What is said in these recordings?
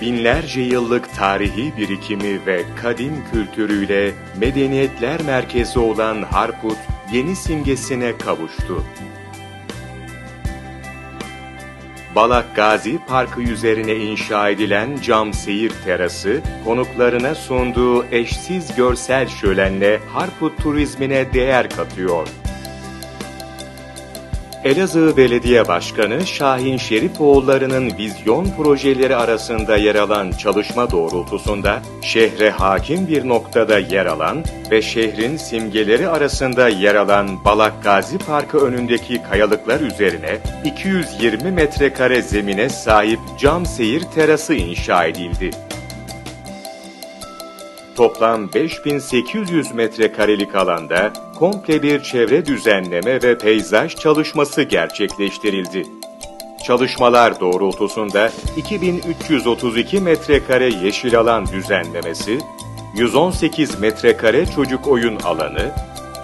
Binlerce yıllık tarihi birikimi ve kadim kültürüyle medeniyetler merkezi olan Harput yeni simgesine kavuştu. Balak Gazi Parkı üzerine inşa edilen cam seyir terası, konuklarına sunduğu eşsiz görsel şölenle Harput turizmine değer katıyor. Elazığ Belediye Başkanı Şahin Şerifoğulları'nın vizyon projeleri arasında yer alan çalışma doğrultusunda şehre hakim bir noktada yer alan ve şehrin simgeleri arasında yer alan Balak Gazi Parkı önündeki kayalıklar üzerine 220 metrekare zemine sahip cam seyir terası inşa edildi. Toplam 5800 metrekarelik alanda komple bir çevre düzenleme ve peyzaj çalışması gerçekleştirildi. Çalışmalar doğrultusunda 2332 metrekare yeşil alan düzenlemesi, 118 metrekare çocuk oyun alanı,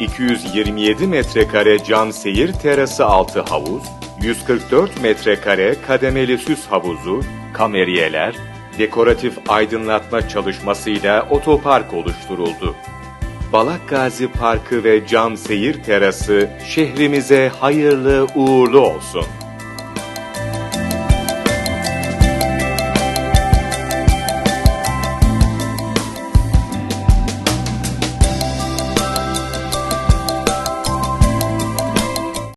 227 metrekare cam seyir terası altı havuz, 144 metrekare kademeli süs havuzu, kameriyeler, dekoratif aydınlatma çalışmasıyla otopark oluşturuldu. Balak Gazi Parkı ve Cam Seyir Terası şehrimize hayırlı uğurlu olsun.